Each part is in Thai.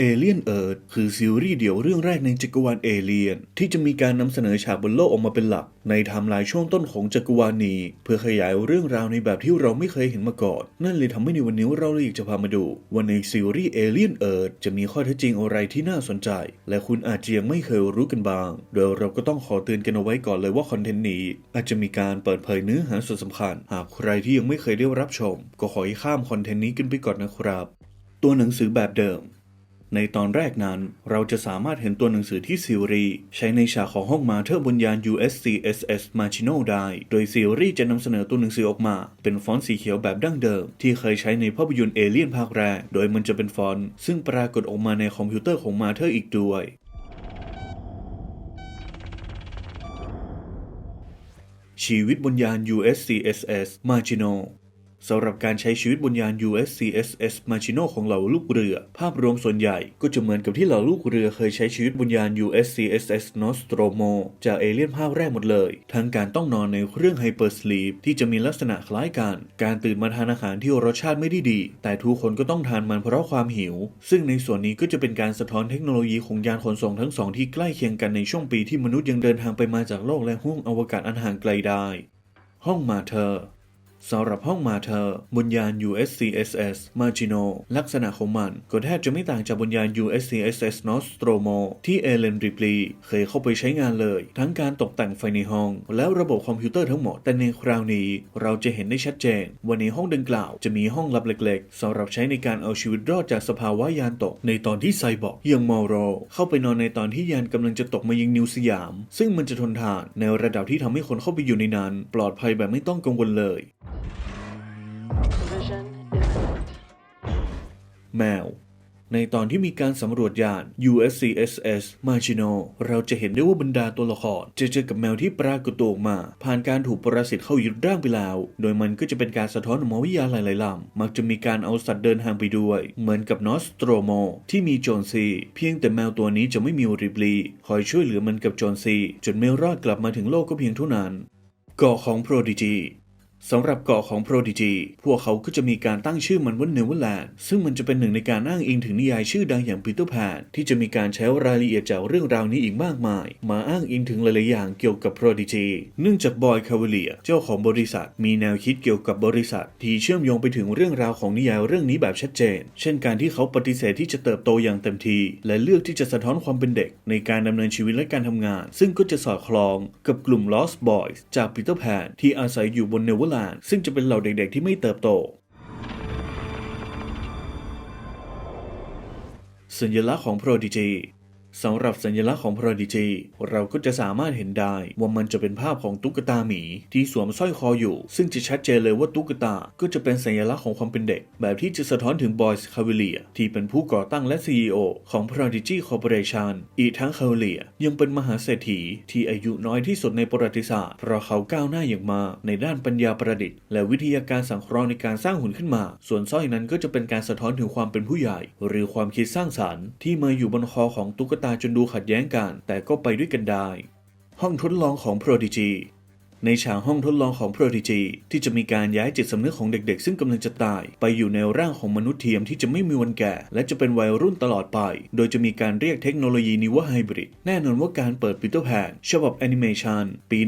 Alien Earth คือซีรีส์เดี่ยวเรื่องแรกในจักรวาลเอเลียน ที่จะมีการนำเสนอฉากบนโลกออกมาเป็นหลัก ในไทม์ไลน์ช่วงต้นของจักรวาลนี้ เพื่อขยายเรื่องราวในแบบที่เราไม่เคยเห็นมาก่อน นั่นเลยทำให้ในวันนี้เราเลยอยากจะพามาดูว่าในซีรีส์ Alien Earth จะมีข้อเท็จจริงอะไรที่น่าสนใจ และคุณอาจจะยังไม่เคยรู้กันบ้าง โดยเราก็ต้องขอเตือนกันเอาไว้ก่อนเลยว่าคอนเทนต์นี้ อาจจะมีการเปิดเผยเนื้อหาส่วนสำคัญ หากใครที่ยังไม่เคยได้รับชม ก็ขอให้ข้ามคอนเทนต์นี้กันไปก่อนนะครับตัวหนังสือแบบเดิม ในตอนแรกนั้น เราจะสามารถเห็นตัวหนังสือที่ซิรีใช้ในฉากของห้องมาเทอร์บนยาน USCSS Machino ได้ โดยซิรีจะนำเสนอตัวหนังสือออกมา เป็นฟอนต์สีเขียวแบบดั้งเดิม ที่เคยใช้ในภาพยนตร์เอเลียนภาคแรก โดยมันจะเป็นฟอนต์ซึ่งปรากฏออกมาในคอมพิวเตอร์ของมาเธอร์อีกด้วยชีวิตบนยาน USCSS Machino สำหรับการใช้ชีวิตบนยาน USCSS Machino ของเหล่าลูกเรือ ภาพรวมส่วนใหญ่ก็จะเหมือนกับที่เหล่าลูกเรือเคยใช้ชีวิตบนยาน USCSS Nostromo จากเอเลี่ยนภาคแรกหมดเลย ทั้งการต้องนอนในเครื่อง Hyper Sleep ที่จะมีลักษณะคล้ายกัน การตื่นมาทานอาหารที่รสชาติไม่ได้ดี แต่ทุกคนก็ต้องทานมันเพราะความหิว ซึ่งในส่วนนี้ก็จะเป็นการสะท้อนเทคโนโลยีของยานขนส่งทั้งสองที่ใกล้เคียงกันในช่วงปีที่มนุษย์ยังเดินทางไปมาจากโลกและห้วงอวกาศอันห่างไกลได้ ห้องมาเธอ สำหรับห้องมาเธอบนยาน USCSS Margino ลักษณะของมันก็แทบจะไม่ต่างจากบนยาน USCSS Nostromo ที่เอเลนริปลีเคยเข้าไปใช้งานเลย ทั้งการตกแต่งไฟในห้อง แล้วระบบคอมพิวเตอร์ทั้งหมด แต่ในคราวนี้เราจะเห็นได้ชัดเจนว่าในห้องดังกล่าวจะมีห้องลับเล็กๆสำหรับใช้ในการเอาชีวิตรอดจากสภาวะยานตก ในตอนที่ไซบอร์กยังมอร์โร เข้าไปนอนในตอนที่ยานกำลังจะตกมายังนิวสยาม ซึ่งมันจะทนทานในระดับที่ทำให้คนเข้าไปอยู่ในนั้น ปลอดภัยแบบไม่ต้องกังวลเลย แมว ในตอนที่มีการสำรวจยาน USCSS Machino เราจะเห็นได้ว่าบรรดาตัวละครจะเจอกับแมวที่ปรากฏตัวออกมา ผ่านการถูกปรสิตเข้ายึดร่างไปแล้ว โดยมันก็จะเป็นการสะท้อนออกมวิทยาหลายๆลำมักจะมีการเอาสัตว์เดินทางไปด้วย เหมือนกับนอสโตรโมที่มีโจนซีเพียงแต่แมวตัวนี้จะไม่มีริบลีคอยช่วยเหลือมันกับโจนซีจนไม่รอดกลับมาถึงโลกก็เพียงเท่านั้นกาะของโปรดิจี สำหรับเกาะของ Prodigy พวกเขาก็จะมีการตั้งชื่อมันว่าเนเวอร์แลนด์ซึ่งมันจะเป็นหนึ่งในการอ้างอิงถึงนิยายชื่อดังอย่างปีเตอร์แพนที่จะมีการใช้รายละเอียดจากเรื่องราวนี้อีกมากมาย มาอ้างอิงถึงหลายๆอย่างเกี่ยวกับ Prodigy เนื่องจากบอยคาเวเลียเจ้าของบริษัท มีแนวคิดเกี่ยวกับบริษัท ที่เชื่อมโยงไปถึงเรื่องราวของนิยายเรื่องนี้แบบชัดเจน เช่นการที่เขาปฏิเสธที่จะเติบโตอย่างเต็มที่และเลือกที่จะสะท้อนความเป็นเด็ก ในการดำเนินชีวิตและการทำงาน ซึ่งก็จะสอดคล้องกับกลุ่ม Lost Boys จากปีเตอร์แพนที่อาศัยอยู่บนเนเวลนซึ่งจะเป็นเหล่าเด็กๆที่ไม่เติบโต สัญลักษณ์ของ Prodigy สำหรับสัญลักษณ์ของ Prodigy เราก็จะสามารถเห็นได้ว่ามันจะเป็นภาพของตุ๊กตาหมีที่สวมสร้อยคออยู่ ซึ่งจะชัดเจนเลยว่าตุ๊กตาก็จะเป็นสัญลักษณ์ของความเป็นเด็ก แบบที่จะสะท้อนถึง Boys c a v a l i e r ที่เป็นผู้ก่อตั้งและ CEO ของ Prodigy Corporation อีกทั้ง c a v a l i e r ยังเป็นมหาเศรษฐีที่อายุน้อยที่สุดในประวัติศาสตร์เพราะเขาก้าวหน้าอย่างมากในด้านปัญญาประดิษฐ์ และวิทยาการสังเคราะห์ในการสร้างหุ่นขึ้นมา ส่วนสร้อยนั้นก็จะเป็นการสะท้อนถึงความเป็นผู้ใหญ่ หรือความคิดสร้างสรรค์ที่มาอยู่บนคอของตุ๊กตาจนดูขัดแย้งกัน แต่ก็ไปด้วยกันได้ ห้องทดลองของ Prodigy ในฉากห้องทดลองของ Prodigy ที่จะมีการย้ายจิตสำนึกของเด็กๆ ซึ่งกำลังจะตาย ไปอยู่ในร่างของมนุษย์เทียมที่จะไม่มีวันแก่ และจะเป็นวัยรุ่นตลอดไป โดยจะมีการเรียกเทคโนโลยีนี้ว่าไฮบริดแน่นอนว่าการเปิดปีเตอร์แพนฉบับแอนิเมชันปี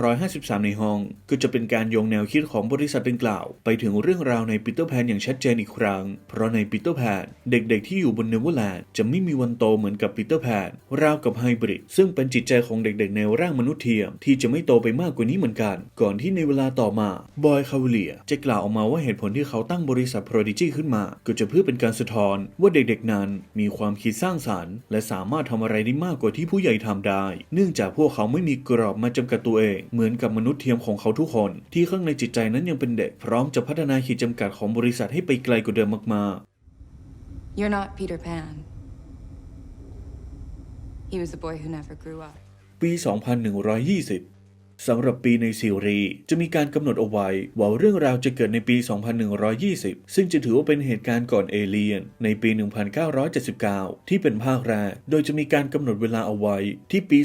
1953 ในห้อง ก็จะเป็นการโยงแนวคิดของบริษัทดังกล่าว ไปถึงเรื่องราวในปีเตอร์แพนอย่างชัดเจนอีกครั้ง เพราะในปีเตอร์แพนเด็กๆ ที่อยู่บนเนเวอร์แลนด์จะไม่มีวันโตเหมือนกับปีเตอร์แพนราวกับไฮบริดซึ่งเป็นจิตใจของเด็กๆ ในร่างมนุษย์เทียมที่จะไม่โตไปมากกว่านี้เหมือนกัน ก่อนที่ในเวลาต่อมาบอยคาเวเลียจะกล่าวออกมาว่าเหตุผลที่เขาตั้งบริษัท Prodigy ขึ้นมา ก็จะเพื่อเป็นการสะท้อนว่าเด็กๆนั้นมีความคิดสร้างสรรค์ และสามารถทำอะไรได้มากกว่าที่ผู้ใหญ่ทำได้ เนื่องจากพวกเขาไม่มีกรอบมาจำกัดตัวเอง เหมือนกับมนุษย์เทียมของเขาทุกคน ที่ข้างในจิตใจนั้นยังเป็นเด็กพร้อมจะพัฒนาขีดจำกัดของบริษัทให้ไปไกลกว่าเดิมมาก You're not Peter Pan. He was a boy who never grew up. ๆปี 2120 สำหรับปีในซีรีส์จะมีการกำหนดเอาไว้ว่าเรื่องราวจะเกิดในปี 2120 ซึ่งจะถือว่าเป็นเหตุการณ์ก่อนเอเลียน ในปี 1979 ที่เป็นภาคแรก โดยจะมีการกำหนดเวลาเอาไว้ที่ปี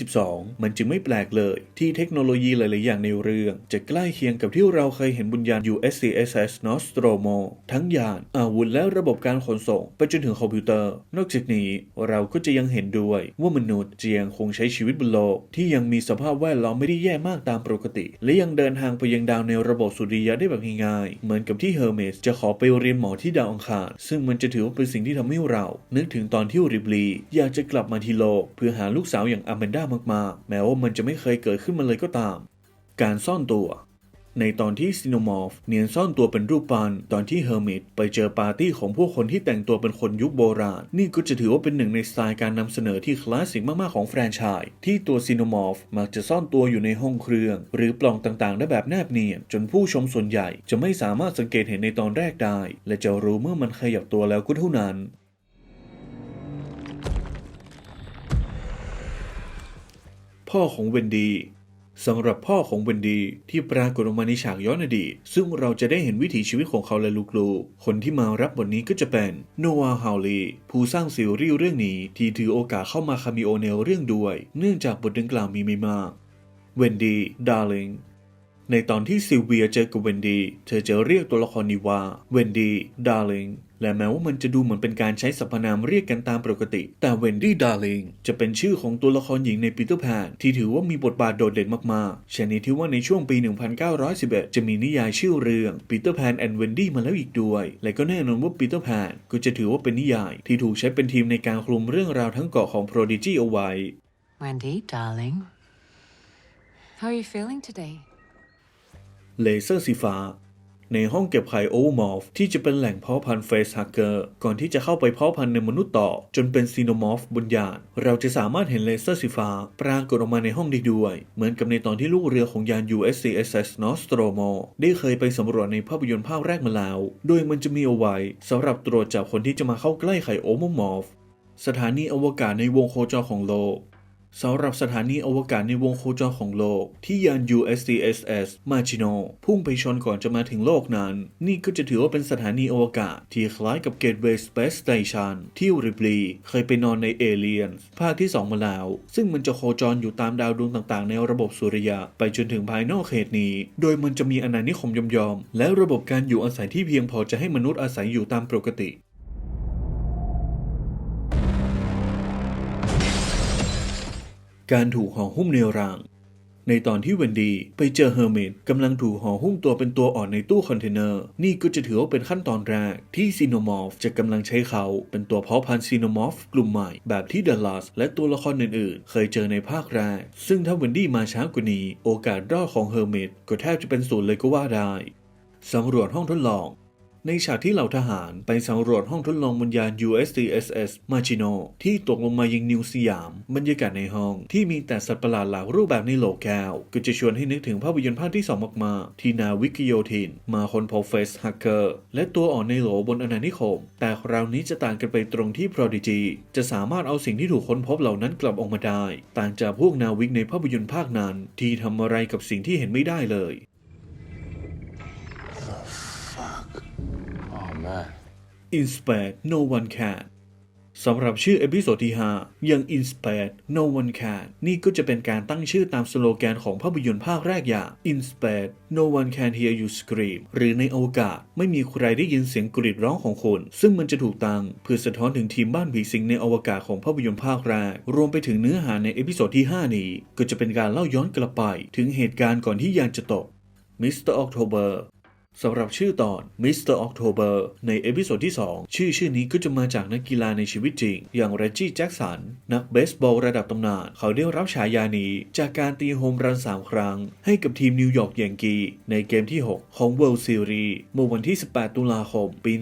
2122 มันจึงไม่แปลกเลย ที่เทคโนโลยีหลาย ๆ อย่างในเรื่อง จะใกล้เคียงกับที่เราเคยเห็นบนยาน USCSS Nostromo ทั้งยาน อาวุธและระบบการขนส่ง ไปจนถึงคอมพิวเตอร์ นอกจากนี้เราก็จะยังเห็นด้วยว่ามนุษย์จะยังคงใช้ชีวิตบนโลกที่ยังมีสภาพแวดล้อมไม่ได้แย่มากตามปกติ และยังเดินทางไปยังดาวในระบบสุริยะได้แบบง่ายๆ เหมือนกับที่เฮอร์เมสจะขอไปเรียนหมอที่ดาวอังคาร ซึ่งมันจะถือว่าเป็นสิ่งที่ทำให้เรา นึกถึงตอนที่ริบลีอยากจะกลับมาที่โลก เพื่อหาลูกสาวอย่างอแมนด้ามากๆ แม้ว่ามันจะไม่เคยเกิดขึ้นมาเลยก็ตาม การซ่อนตัว ในตอนที่ซิโนมอฟเนียนซ่อนตัวเป็นรูปปั้นตอนที่เฮอร์มิตไปเจอปาร์ตี้ของพวกคนที่แต่งตัวเป็นคนยุคโบราณ นี่ก็จะถือว่าเป็นหนึ่งในสไตล์การนำเสนอที่คลาสสิกมาก ๆ ของแฟรนไชส์ที่ตัวซิโนมอฟมักจะซ่อนตัวอยู่ในห้องเครื่อง หรือปล่องต่าง ๆ ได้แบบแนบเนียน จนผู้ชมส่วนใหญ่จะไม่สามารถสังเกตเห็นในตอนแรกได้ และจะรู้เมื่อมันขยับตัวแล้วก็เท่านั้นพ่อของเวนดี สำหรับพ่อของเวนดีที่ปรากฏออกมาในฉากย้อนอดีต ซึ่งเราจะได้เห็นวิถีชีวิตของเขาและลูกๆ คนที่มารับบทนี้ก็จะเป็นโนวาฮาวลีผู้สร้างซีรีส์เรื่องนี้ที่ถือโอกาสเข้ามาคามิโอในเรื่องด้วย เนื่องจากบทดังกล่าวมีไม่มากเวนดี้ดาร์ลิงในตอนที่ซิลเวียเจอกับเวนดี้เธอจะเรียกตัวละครนี้ว่าเวนดี้ดาร์ลิง และแม้ว่ามันจะดูเหมือนเป็นการใช้สรรพนามเรียกกันตามปกติ แต่เวนดี้ดาร์ลิงจะเป็นชื่อของตัวละครหญิงในปีเตอร์แพนที่ถือว่ามีบทบาทโดดเด่นมากๆชนิดที่ว่าในช่วงปี 1911 จะมีนิยายชื่อเรื่องปีเตอร์แพนแอนด์เวนดี้มาแล้วอีกด้วย และก็แน่นอนว่าปีเตอร์แพนก็จะถือว่าเป็นนิยาย ที่ถูกใช้เป็นทีมในการคลุมเรื่องราวทั้งเกาะของโปรดิจีเอาไว้ Wendy, darling. How are you feeling today? เลเซอร์สีฟ้า ในห้องเก็บไข่โอเวอร์มอฟที่จะเป็นแหล่งเพาะพันธุ์เฟสฮักเกอร์ก่อนที่จะเข้าไปเพาะพันธุ์ในมนุษย์ต่อ จนเป็นซีโนมอฟบนยาน เราจะสามารถเห็นเลเซอร์สีฟ้าปรากฏออกมาในห้องได้ด้วย เหมือนกับในตอนที่ลูกเรือของยาน USCSS Nostromo ได้เคยไปสำรวจในภาพยนตร์ภาคแรกมาแล้ว โดยมันจะมีเอาไว้สำหรับตรวจจับคนที่จะมาเข้าใกล้ไข่โอเวอร์มอฟสถานีอวกาศในวงโคจรของโลก สำหรับสถานีอวกาศในวงโคจรของโลก ที่ยาน USCSS Machino พุ่งไปชนก่อนจะมาถึงโลกนั้น นี่ก็จะถือว่าเป็นสถานีอวกาศ ที่คล้ายกับ Gateway Space Station ที่ริบลีเคยไปนอนใน Aliens ภาคที่ 2 มาแล้ว ซึ่งมันจะโคจรอยู่ตามดาวดวงต่างๆ ในระบบสุริยะ ไปจนถึงภายนอกเขตนี้ โดยมันจะมีอาณานิคมยอมๆและระบบการอยู่อาศัยที่เพียงพอจะให้มนุษย์อาศัยอยู่ตามปกติ การถูกห่อหุ้มในราง ในตอนที่เวนดีไปเจอเฮอร์เมตกำลังถูกห่อหุ้มตัวเป็นตัวอ่อนในตู้คอนเทนเนอร์ นี่ก็จะถือว่าเป็นขั้นตอนแรก ที่ซีโนมอร์ฟจะกำลังใช้เขาเป็นตัวเพาะพันธุ์ซีโนมอร์ฟกลุ่มใหม่ แบบที่เดลัสและตัวละครอื่นๆ เคยเจอในภาคแรก ซึ่งถ้าเวนดี้มาช้ากว่านี้ โอกาสรอดของเฮอร์เมตก็แทบจะเป็นศูนย์เลยก็ว่าได้สำรวจห้องทดลอง ในฉากที่เหล่าทหารไปสำรวจห้องทดลองบนยาน USCSS Machino ที่ตกลงมายังนิวสยาม บรรยากาศในห้องที่มีแต่สัตว์ประหลาดหลากรูปแบบในโหลแก้ว ก็จะชวนให้นึกถึงภาพยนตร์ภาคที่ 2 มาก ๆ ที่นาวิกโยธิน มาคนพอเฟสฮักเกอร์ และตัวอ่อนในโหลบนอนานิคม แต่คราวนี้จะต่างกันไปตรงที่ Prodigy จะสามารถเอาสิ่งที่ถูกค้นพบเหล่านั้นกลับออกมาได้ ต่างจากพวกนาวิกในภาพยนตร์ภาคนั้น ที่ทำอะไรกับสิ่งที่เห็นไม่ได้เลย Inspired No One Can สำหรับชื่อเอพิโซดที่ 5 ยัง Inspired No One Can นี่ก็จะเป็นการตั้งชื่อตามสโลแกนของภาพยนตร์ภาคแรกอย่าง Inspired No One Can Hear You Scream หรือในอวกาศไม่มีใครได้ยินเสียงกรีดร้องของคุณซึ่งมันจะถูกตั้งเพื่อสะท้อนถึงทีมบ้านผีสิงในอวกาศของภาพยนตร์ภาคแรก รวมไปถึงเนื้อหาในเอพิโซดที่ 5 นี้ ก็จะเป็นการเล่าย้อนกลับไป ถึงเหตุการณ์ก่อนที่ยานจะตก Mr. October สำหรับชื่อตอน Mr. October ในเอพิโซดที่ 2 ชื่อชื่อนี้ก็จะมาจากนักกีฬาในชีวิตจริง อย่างเร g จี้แจ็คสัน นักเบสบอลระดับตำนาน เขาได้รับฉายานี้ จากการตีโฮมรัน 3 ครั้ง ให้กับทีมนิวยอร์กยังกี ในเกมที่ 6 ของ World Series เมื่อวันที่ 18 ตุลาคม ปี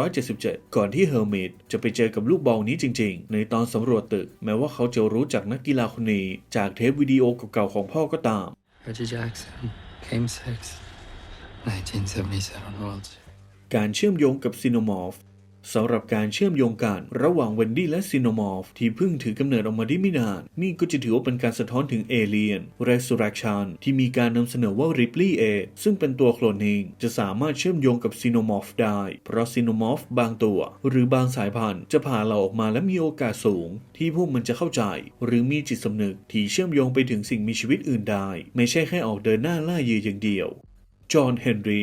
1977 ก่อนที่เฮอร์มิตจะไปเจอกับลูกบอลนี้จริง ๆ ในตอนสำรวจตึก แม้ว่าเขาจะรู้จักนักกีฬาคนนี้ จากเทปวิดีโอเก่าๆของพ่อก็ตาม Reggie Jackson, Game 6, 1977 World การเชื่อมโยงกับซีโนมอร์ฟสำหรับการเชื่อมโยงกันระหว่างเวนดี้และซีโนมอร์ฟที่เพิ่งถือกำเนิดออกมาได้ไม่นาน นี่ก็จะถือว่าเป็นการสะท้อนถึงเอเลียน Resurrection ที่มีการนำเสนอว่าริปลีย์เอซึ่งเป็นตัวโคลนเองจะสามารถเชื่อมโยงกับซีโนมอร์ฟได้ เพราะซีโนมอร์ฟบางตัว หรือบางสายพันธุ์จะผ่าเราออกมาและมีโอกาสสูง ที่พวกมันจะเข้าใจ หรือมีจิตสำนึกที่เชื่อมโยงไปถึงสิ่งมีชีวิตอื่นได้ ไม่ใช่แค่ออกเดินหน้าล่าเหยื่ออย่างเดียว จอห์นเฮนรี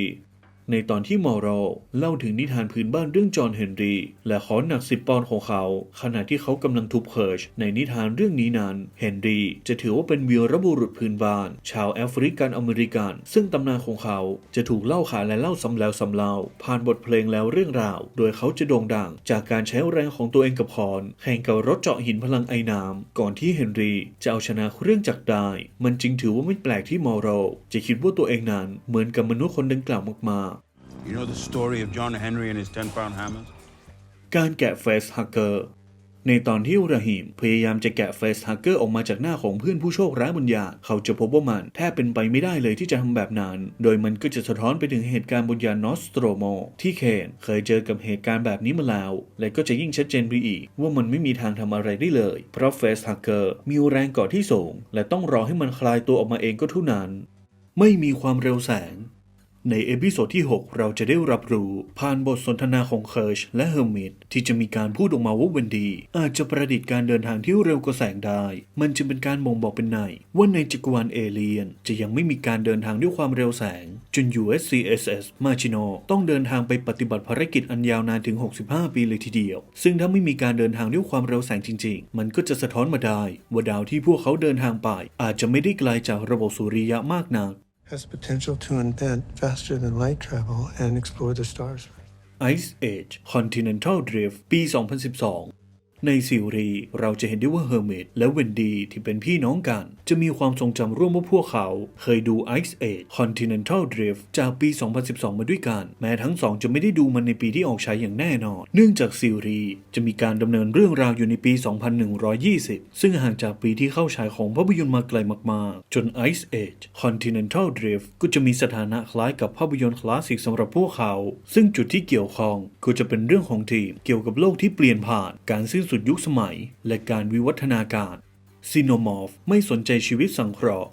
ในตอนที่มอรอลเล่าถึงนิทานพื้นบ้านเรื่องจอห์นเฮนรีและขอหนักสิบปอนด์ของเขา ขณะที่เขากำลังทุบเคิร์ชในนิทานเรื่องนี้นั้น เฮนรีจะถือว่าเป็นวีรบุรุษพื้นบ้าน ชาวแอฟริกันอเมริกัน ซึ่งตำนานของเขาจะถูกเล่าขานและเล่าซ้ำแล้วซ้ำเล่า ผ่านบทเพลงแล้วเรื่องราว โดยเขาจะโด่งดัง จากการใช้แรงของตัวเองกับคอน แข่งกับรถเจาะหินพลังไอ้น้ำก่อนที่เฮนรีจะเอาชนะเครื่องจักรได้ มันจึงถือว่าไม่แปลกที่มอรอลจะคิดว่าตัวเองนั้นเหมือนกับมนุษย์คนดังกล่าวมากๆ You know the story of John Henry and his 10 pound hammers? การแกะเฟสฮักเกอร์ ในตอนที่ราฮิมพยายามจะแกะเฟสฮักเกอร์ออกมาจากหน้าของเพื่อนผู้โชคร้ายบนยา เขาจะพบว่ามันแทบเป็นไปไม่ได้เลยที่จะทำแบบนั้น โดยมันก็จะสะท้อนไปถึงเหตุการณ์บนยานนอสโตรโม ที่เคนเคยเจอกับเหตุการณ์แบบนี้มาแล้ว และก็จะยิ่งชัดเจนไปอีก ว่ามันไม่มีทางทำอะไรได้เลย เพราะเฟสฮักเกอร์มีแรงเกาะที่สูง และต้องรอให้มันคลายตัวออกมาเองก็เท่านั้น ไม่มีความเร็วแสง ในเอพิโซดที่ 6 เราจะได้รับรู้ ผ่านบทสนทนาของเคิร์ชและเฮอร์มิตที่จะมีการพูดออกมาว่าเวนดี อาจจะประดิษฐ์การเดินทางที่เร็วกว่าแสงได้ มันจึงเป็นการบ่งบอกเป็นในว่าในจักรวาลเอเลียน จะยังไม่มีการเดินทางด้วยความเร็วแสง จน USCSS มาชิโนต้องเดินทางไปปฏิบัติภารกิจอันยาวนานถึง 65 ปีเลยทีเดียว ซึ่งถ้าไม่มีการเดินทางด้วยความเร็วแสงจริง ๆ มันก็จะสะท้อนมาได้ว่าดาวที่พวกเขาเดินทางไป อาจจะไม่ได้ไกลจากระบบสุริยะมากนัก has potential to invent faster than light travel and explore the stars. Ice Age Continental Drift ปี 2012 ในซีรีส์เราจะเห็นได้ว่าเฮอร์เมตและเวนดีที่เป็นพี่น้องกัน จะมีความทรงจำร่วมว่าพวกเขาเคยดู Ice Age Continental Drift จากปี 2012 มาด้วยกัน แม้ทั้งสองจะไม่ได้ดูมันในปีที่ออกฉายอย่างแน่นอน เนื่องจากซีรีส์จะมีการดำเนินเรื่องราวอยู่ในปี 2120 ซึ่งห่างจากปีที่เข้าฉายของภาพยนตร์มาไกลมากๆ จน Ice Age Continental Drift ก็จะมีสถานะคล้ายกับภาพยนตร์คลาสสิกสำหรับพวกเขา ซึ่งจุดที่เกี่ยวข้องก็จะเป็นเรื่องของทีมเกี่ยวกับโลกที่เปลี่ยนผ่านการสิ้นสุดุดยุคสมัย และการวิวัฒนาการซีโนมอร์ฟไม่สนใจชีวิตสังเคราะห์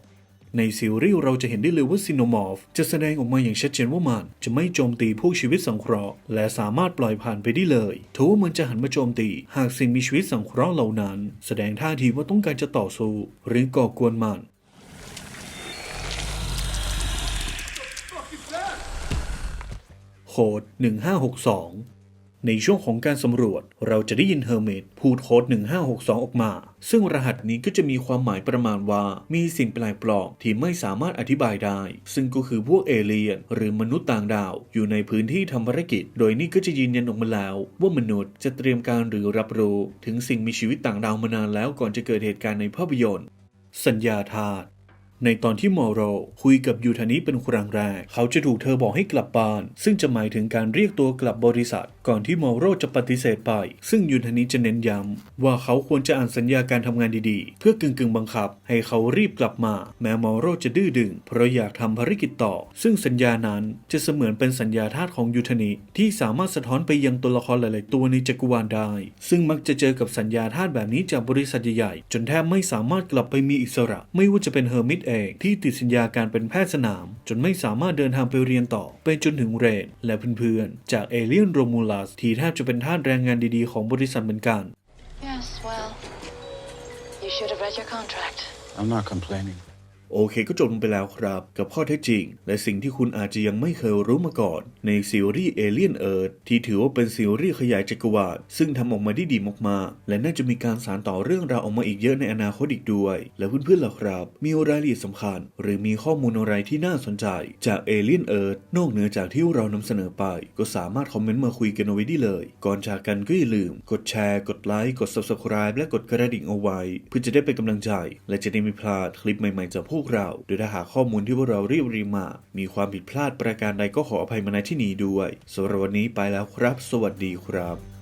ในซีรีส์เราจะเห็นได้เลยว่าซีโนมอร์ฟจะแสดงออกมาอย่างชัดเจนว่ามัน จะไม่โจมตีพวกชีวิตสังเคราะห์และสามารถปล่อยผ่านไปได้เลยทว่ามันจะหันมาโจมตี หากสิ่งมีชีวิตสังเคราะห์เหล่านั้น แสดงท่าทีว่าต้องการจะต่อสู้ หรือก่อกวนมันโค้ด1562 ในช่วงของการสำรวจ เราจะได้ยินเฮอร์เมตพูดโค้ด 1562 ออกมา ซึ่งรหัสนี้ก็จะมีความหมายประมาณว่า มีสิ่งแปลกปลอมที่ไม่สามารถอธิบายได้ ซึ่งก็คือพวกเอเลียน หรือมนุษย์ต่างดาว อยู่ในพื้นที่ทำภารกิจ โดยนี่ก็จะยืนยันออกมาแล้ว ว่ามนุษย์จะเตรียมการหรือรับรู้ ถึงสิ่งมีชีวิตต่างดาวมานานแล้วก่อนจะเกิดเหตุการณ์ในภาพยนตร์ สัญญาธาตุ ในตอนที่มอโรคุยกับยูทานิเป็นครั้งแรก เขาจะถูกเธอบอกให้กลับบ้าน ซึ่งจะหมายถึงการเรียกตัวกลับบริษัท ก่อนที่มอโรจะปฏิเสธไป ซึ่งยูทานิจะเน้นย้ำว่าเขาควรจะอ่านสัญญาการทำงานดีๆ เพื่อกึ่งกึ่งๆบังคับ ให้เขารีบกลับมา แม้มอโรจะดื้อดึง เพราะอยากทำภารกิจต่อ ซึ่งสัญญานั้นจะเสมือนเป็นสัญญาธาตุของยูทานิที่สามารถสะท้อนไปยังตัวละครหลาย ๆ ตัวในจักรวาลได้ ซึ่งมักจะเจอกับสัญญาธาตุแบบนี้จากบริษัทใหญ่ๆจนแทบไม่สามารถกลับไปมีอิสระ ไม่ว่าจะเป็นเฮอร์มิตเองที่ติดสัญญาการเป็นแพทย์สนาม จนไม่สามารถเดินทางไปเรียนต่อไปจนถึงเรนและเพื่อนๆ จากเอเลียนโรมูลัสที่แทบจะเป็นทาสแรงงานดีๆของบริษัทเหมือนกัน Yes, well, you should have read your contract. I'm not complaining. โอเคก็จบลงไปแล้วครับ กับข้อเท็จจริง และสิ่งที่คุณอาจจะยังไม่เคยรู้มาก่อน ในซีรีส์ Alien Earth ที่ถือว่าเป็นซีรีส์ขยายจักรวาลซึ่งทำออกมาได้ดีมากๆ และน่าจะมีการสานต่อเรื่องราวออกมาอีกเยอะในอนาคตอีกด้วย และเพื่อนๆล่ะครับ มีรายละเอียดสำคัญ หรือมีข้อมูลอะไรที่น่าสนใจ จาก Alien Earth นอกเหนือจากที่เรานำเสนอไป ก็สามารถคอมเมนต์มาคุยกันเอาไว้ได้เลย ก่อนจากกันก็อย่าลืม กดแชร์ กดไลค์กด Subscribe และกดกระดิ่งเอาไว้ เพื่อจะได้เป็นกำลังใจ และจะได้ไม่พลาดคลิปใหม่ๆจากพวกเรา โดยถ้าหากข้อมูลที่พวกเราเรียบเรียงมา มีความผิดพลาดประการใดก็ขออภัยมาณที่นี้ด้วยสำหรับวันนี้ไปแล้วครับ สวัสดีครับ